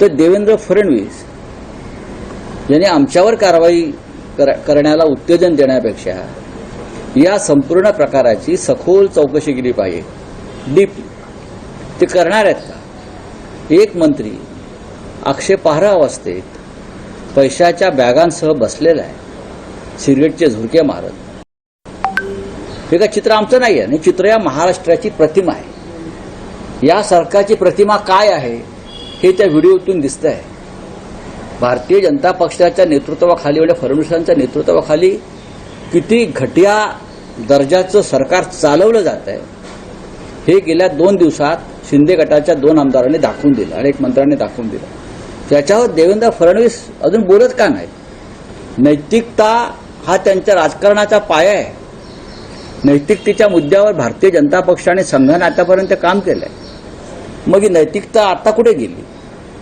तर देवेंद्र फडणवीस यांनी आमच्यावर कारवाई कर- करण्याला उत्तेजन देण्यापेक्षा या संपूर्ण प्रकाराची सखोल चौकशी केली पाहिजे. डीप ते करणार आहेत का? एक मंत्री आक्षेपार्ह अवस्थेत पैशाच्या बॅगांसह बसलेला आहे. सिगरेटचे झुरके मारत. हे काय चित्र आमचं नाही आहे चित्र या महाराष्ट्राची प्रतिमा आहे. या सरकारची प्रतिमा काय आहे? हे त्या व्हिडिओतून दिसतंय. भारतीय जनता पक्षाच्या नेतृत्वाखाली म्हणजे फडणवीसांच्या नेतृत्वाखाली किती घटिया दर्जाचं सरकार चालवलं जात आहे हे गेल्या दोन दिवसात शिंदे गटाच्या दोन आमदारांनी दाखवून दिलं आणि एक मंत्र्यांनी दाखवून दिलं. त्याच्यावर देवेंद्र फडणवीस अजून बोलत का नाही नैतिकता हा त्यांच्या राजकारणाचा पाया आहे. नैतिकतेच्या मुद्द्यावर भारतीय जनता पक्षाने संघाने आतापर्यंत काम केलंय. मग ही नैतिकता आता कुठे गेली?